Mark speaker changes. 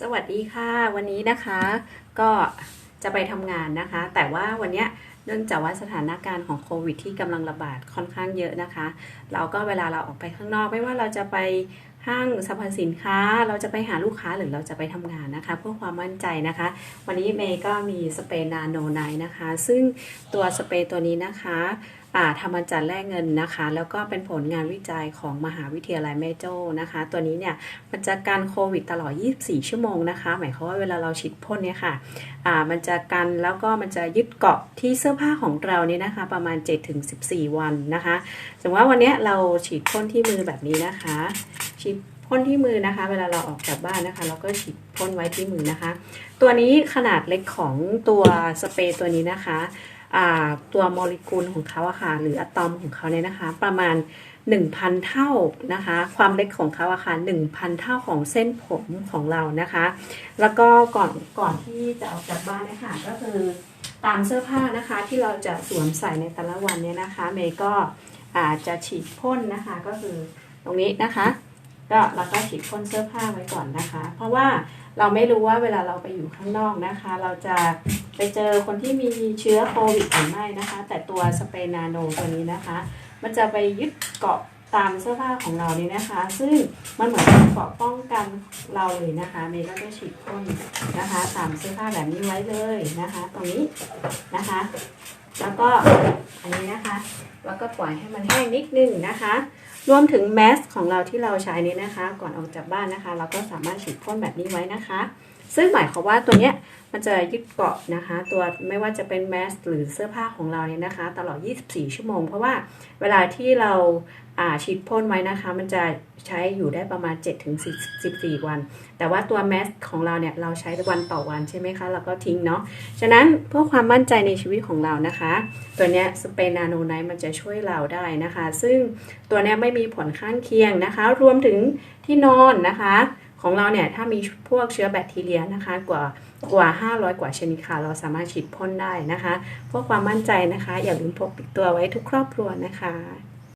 Speaker 1: สวัสดีค่ะ วันนี้นะคะก็จะไปทำงานนะคะ แต่ว่าวันนี้เนื่องจากว่าสถานการณ์ของโควิดที่กำลังระบาดค่อนข้างเยอะนะคะ เราก็เวลาเราออกไปข้างนอกไม่ว่าเราจะไป ห้างสรรพสินค้าเราจะไปหาลูกค้าหรือเราจะไปทำงานนะคะ เพื่อความมั่นใจนะคะ วันนี้เมย์ก็มีสเปรย์นาโนไนนะคะ ซึ่งตัวสเปรย์ตัวนี้นะคะอ่าทำมาจากแร่เงินนะคะ แล้วก็เป็นผลงานวิจัยของมหาวิทยาลัยแม่โจ้นะคะ ตัวนี้เนี่ยมันจะกันโควิดตลอด 24 ชั่วโมงนะคะ หมายความว่าเวลาเราฉีดพ่นเนี่ยค่ะอ่ามันจะกันแล้วก็มันจะยึดเกาะที่เสื้อผ้าของเราเนี่ยนะคะ ประมาณ 7-14 วันนะคะสมมติว่าวันนี้เราฉีดพ่นที่มือแบบนี้นะคะ ฉีดพ่นที่มือนะคะ เวลาเราออกจากบ้านนะคะ เราก็ฉีดพ่นไว้ที่มือนะคะ ตัวนี้ขนาดเล็กของตัวสเปรย์ตัวนี้นะคะตัวโมเลกุลของเขาอะค่ะหรืออะตอมของเขาเนี่ยนะคะ ประมาณ 1,000 เท่านะคะ ความเล็กของเขาอะค่ะ1,000 เท่าของเส้นผมของเรานะคะ แล้วก็ก่อนก่อนที่จะออกจากบ้านนี่ยค่ะก็คือตามเสื้อผ้านะคะที่เราจะสวมใส่ในแต่ละวันเนี่ยนะคะ เมย์ก็อาจจะฉีดพ่นนะคะก็คือตรงนี้นะคะ ก็เราก็ฉีดพ่นเสื้อผ้าไว้ก่อนนะคะ เพราะว่าเราไม่รู้ว่าเวลาเราไปอยู่ข้างนอกนะคะ เราจะไปเจอคนที่มีเชื้อโควิดหรือไม่นะคะ แต่ตัวสเปรย์นาโนตัวนี้นะคะ มันจะไปยึดเกาะตามเสื้อผ้าของเรานี่นะคะ ซึ่งมันเหมือนเป็นเกาะป้องกันเราเลยนะคะเมย์ก็จะฉีดพ่นนะคะตามเสื้อผ้าแบบนี้ไว้เลยนะคะ ตรงนี้นะคะ แล้วก็อันนี้นะคะ แล้วก็ปล่อยให้มันแห้งนิดนึงนะคะ รวมถึงแมสของเราที่เราใช้นี้นะคะ ก่อนออกจากบ้านนะคะ เราก็สามารถฉีดพ่นแบบนี้ไว้นะคะ ซึ่งหมายความว่าตัวเนี้ยมันจะยึดเกาะนะคะ ตัวไม่ว่าจะเป็นแมสหรือเสื้อผ้าของเราเนี่ยนะคะ ตลอด 24 ชั่วโมง เพราะว่าเวลาที่เราอ่าฉีดพ่นไว้นะคะ มันจะใช้อยู่ได้ประมาณ 7-14 วัน แต่ว่าตัวแมสของเราเนี่ยเราใช้วันต่อวันใช่ไหมคะเราก็ทิ้งเนาะฉะนั้นเพื่อความมั่นใจในชีวิตของเรานะคะ ตัวเนี้ยสเปรย์นาโนไนท์มันจะช่วยเราได้นะคะ ซึ่งตัวนี้ไม่มีผลข้างเคียงนะคะ รวมถึงที่นอนนะคะของเราเนี่ยถ้ามีพวกเชื้อแบคทีเรียนะคะกว่ากว่า 500 กว่าชนิดค่ะ เราสามารถฉีดพ่นได้นะคะเพื่อความมั่นใจนะคะ อย่าลืมพกติดตัวไว้ทุกครอบครัวนะคะ